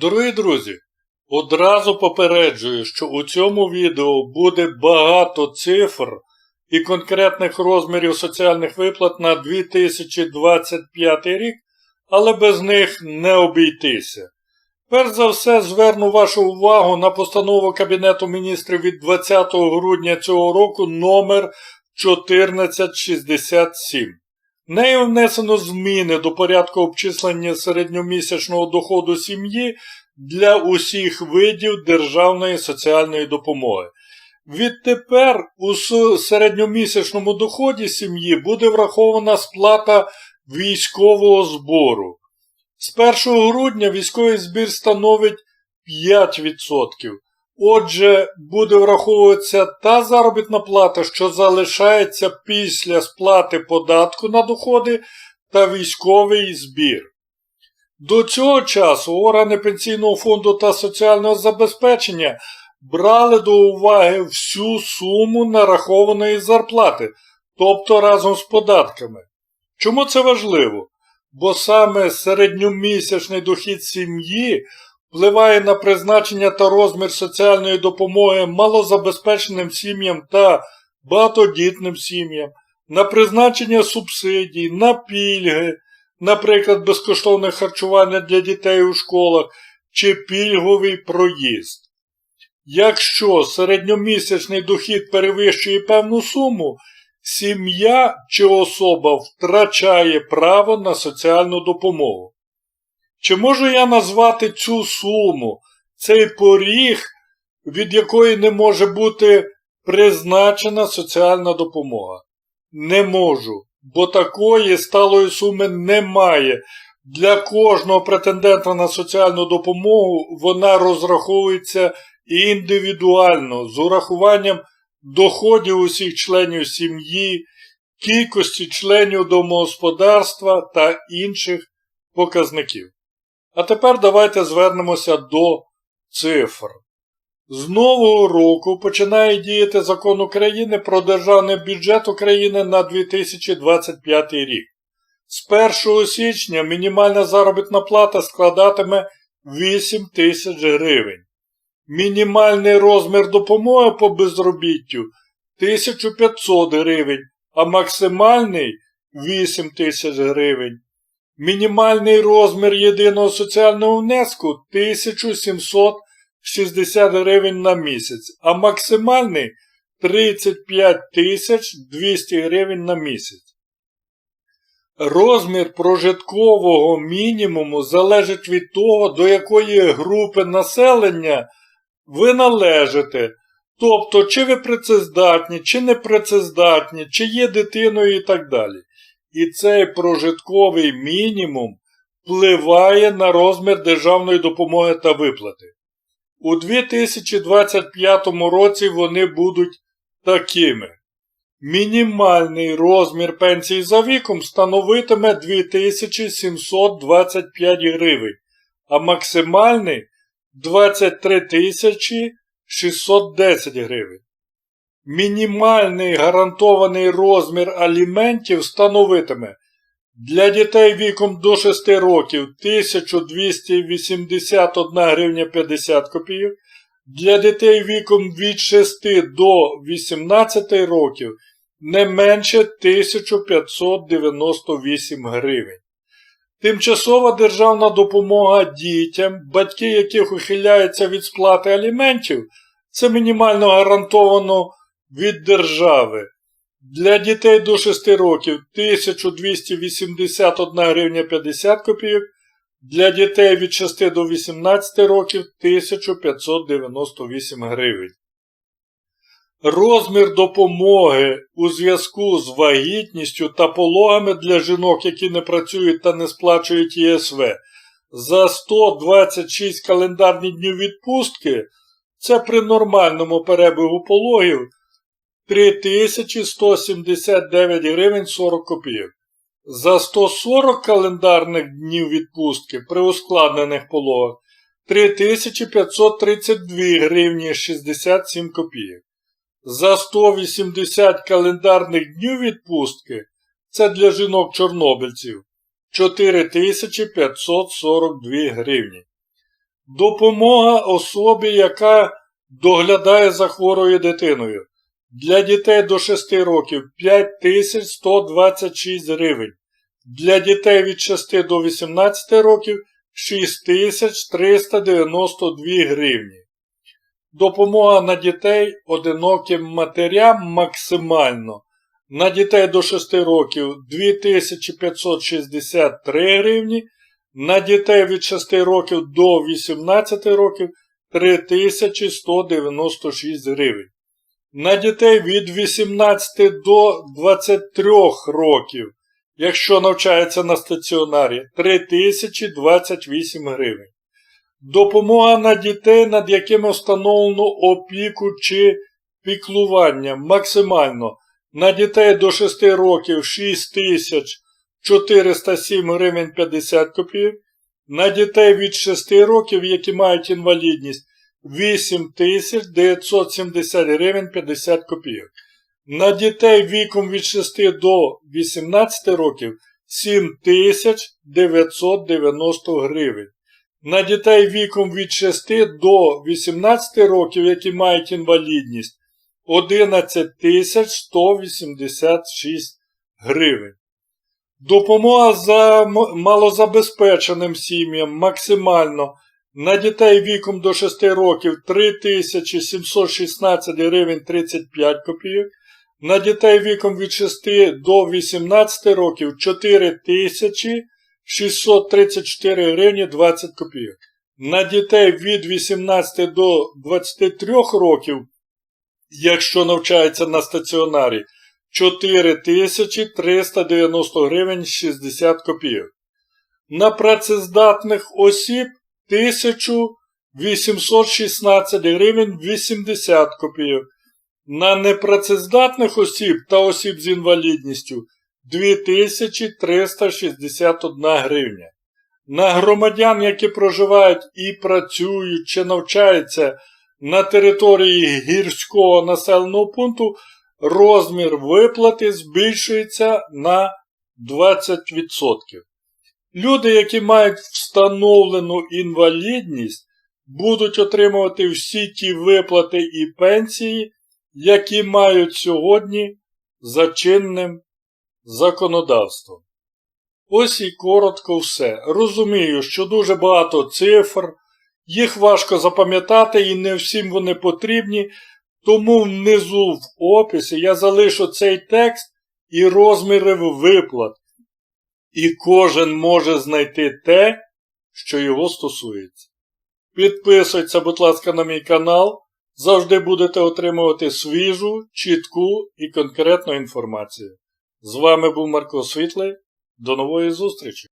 Дорогі друзі, одразу попереджую, що у цьому відео буде багато цифр і конкретних розмірів соціальних виплат на 2025 рік, але без них не обійтися. Перш за все, зверну вашу увагу на постанову Кабінету міністрів від 20 грудня цього року номер 1467. Нею внесено зміни до порядку обчислення середньомісячного доходу сім'ї для усіх видів державної соціальної допомоги. Відтепер у середньомісячному доході сім'ї буде врахована сплата військового збору. З 1 грудня військовий збір становить 5%. Отже, буде враховуватися та заробітна плата, що залишається після сплати податку на доходи та військовий збір. До цього часу органи Пенсійного фонду та соціального забезпечення брали до уваги всю суму нарахованої зарплати, тобто разом з податками. Чому це важливо? Бо саме середньомісячний дохід сім'ї впливає на призначення та розмір соціальної допомоги малозабезпеченим сім'ям та багатодітним сім'ям, на призначення субсидій, на пільги, наприклад, безкоштовне харчування для дітей у школах чи пільговий проїзд. Якщо середньомісячний дохід перевищує певну суму, сім'я чи особа втрачає право на соціальну допомогу. Чи можу я назвати цю суму, цей поріг, від якої не може бути призначена соціальна допомога? Не можу, бо такої сталої суми немає. Для кожного претендента на соціальну допомогу вона розраховується індивідуально з урахуванням доходів усіх членів сім'ї, кількості членів домогосподарства та інших показників. А тепер давайте звернемося до цифр. З нового року починає діяти закон України про державний бюджет України на 2025 рік. З 1 січня мінімальна заробітна плата складатиме 8 тисяч гривень. Мінімальний розмір допомоги по безробіттю 1500 гривень, а максимальний 8 тисяч гривень. Мінімальний розмір єдиного соціального внеску 1760 гривень на місяць, а максимальний 35 200 гривень на місяць. Розмір прожиткового мінімуму залежить від того, до якої групи населення ви належите. Тобто, чи ви працездатні, чи не працездатні, чи є дитиною і так далі. І цей прожитковий мінімум впливає на розмір державної допомоги та виплати. У 2025 році вони будуть такими. Мінімальний розмір пенсії за віком становитиме 2725 гривень, а максимальний 23 610 гривень. Мінімальний гарантований розмір аліментів становитиме для дітей віком до 6 років 1281 гривня 50 копійок, для дітей віком від 6 до 18 років не менше 1598 гривень. Тимчасова державна допомога дітям, батьки яких ухиляються від сплати аліментів, це мінімально гарантовано від держави. Для дітей до 6 років 1281 гривня 50 копійок, для дітей від 6 до 18 років 1598 гривень. Розмір допомоги у зв'язку з вагітністю та пологами для жінок, які не працюють та не сплачують ЄСВ, за 126 календарні днів відпустки це при нормальному перебігу пологів 3179 гривень 40 копійок. За 140 календарних днів відпустки при ускладнених пологах 3532 гривні 67 копійок. За 180 календарних днів відпустки це для жінок-чорнобильців 4542 гривні. Допомога особі, яка доглядає за хворою дитиною. Для дітей до 6 років 5126 гривень. Для дітей від 6 до 18 років 6392 гривні. Допомога на дітей одиноким матерям максимально. На дітей до 6 років 2563 гривні. На дітей від 6 років до 18 років 3196 гривень. На дітей від 18 до 23 років, якщо навчається на стаціонарі, 3028 гривень. Допомога на дітей, над якими встановлено опіку чи піклування максимально на дітей до 6 років 6407 гривень 50 копійок, на дітей від 6 років, які мають інвалідність 8970 гривень 50 копійок. На дітей віком від 6 до 18 років 7990 гривень. На дітей віком від 6 до 18 років, які мають інвалідність 11 186 гривень. Допомога за малозабезпеченим сім'ям максимально на дітей віком до 6 років 3716 гривень 35 копійок. На дітей віком від 6 до 18 років 4634 гривні 20 копійок. На дітей від 18 до 23 років, якщо навчається на стаціонарі, 4390 гривень 60 копійок. На працездатних осіб 1816 гривень 80 копійок. На непрацездатних осіб та осіб з інвалідністю 2361 гривня. На громадян, які проживають і працюють чи навчаються на території гірського населеного пункту, розмір виплати збільшується на 20%. Люди, які мають встановлену інвалідність, будуть отримувати всі ті виплати і пенсії, які мають сьогодні за чинним законодавством. Ось і коротко все. Розумію, що дуже багато цифр, їх важко запам'ятати і не всім вони потрібні, тому внизу в описі я залишу цей текст і розміри виплат. І кожен може знайти те, що його стосується. Підписуйтеся, будь ласка, на мій канал. Завжди будете отримувати свіжу, чітку і конкретну інформацію. З вами був Марко Світлий. До нової зустрічі!